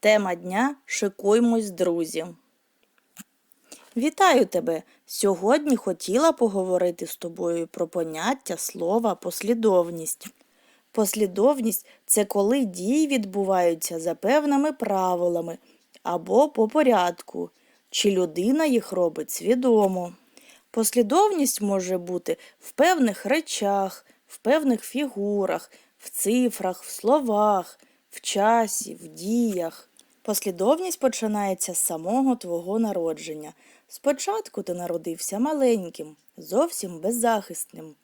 Тема дня Шикуймось, друзі. Вітаю тебе! Сьогодні хотіла поговорити з тобою про поняття слова послідовність. Послідовність це коли дії відбуваються за певними правилами або по порядку, чи людина їх робить свідомо. Послідовність може бути в певних речах, в певних фігурах, в цифрах, в словах, в часі, в діях. Послідовність починається з самого твого народження. Спочатку ти народився маленьким, зовсім беззахисним.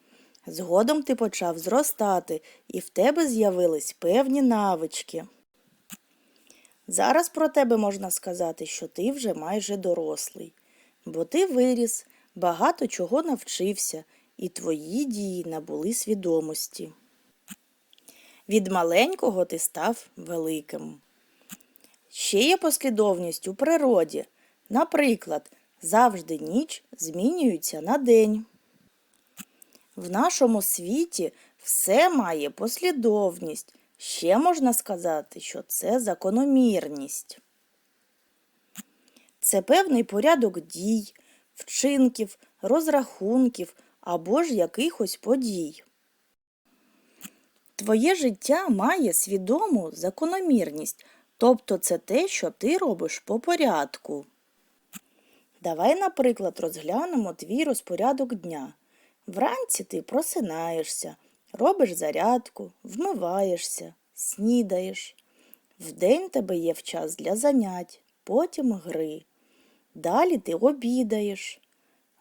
Згодом ти почав зростати, і в тебе з'явились певні навички. Зараз про тебе можна сказати, що ти вже майже дорослий, бо ти виріс, багато чого навчився, і твої дії набули свідомості. Від маленького ти став великим. Ще є послідовність у природі. Наприклад, завжди ніч змінюється на день. В нашому світі все має послідовність. Ще можна сказати, що це закономірність. Це певний порядок дій, вчинків, розрахунків або ж якихось подій. Твоє життя має свідому закономірність, тобто це те, що ти робиш по порядку. Давай, наприклад, розглянемо твій розпорядок дня. Вранці ти просинаєшся, робиш зарядку, вмиваєшся, снідаєш. Вдень тебе є в час для занять, потім гри. Далі ти обідаєш.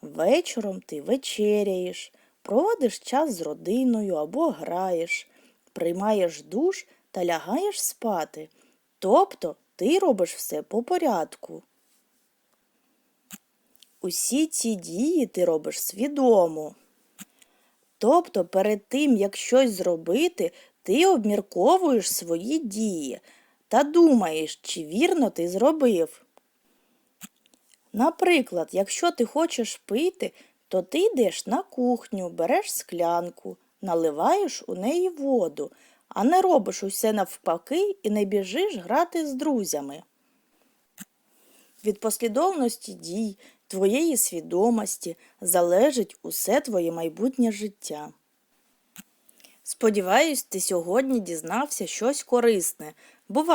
Вечором ти вечеряєш, проводиш час з родиною або граєш, приймаєш душ та лягаєш спати. Тобто ти робиш все по порядку. Усі ці дії ти робиш свідомо. Тобто перед тим, як щось зробити, ти обмірковуєш свої дії та думаєш, чи вірно ти зробив. Наприклад, якщо ти хочеш пити, то ти йдеш на кухню, береш склянку, наливаєш у неї воду, а не робиш усе навпаки і не біжиш грати з друзями. Від послідовності дій, твоєї свідомості залежить усе твоє майбутнє життя. Сподіваюсь, ти сьогодні дізнався щось корисне. Бувай!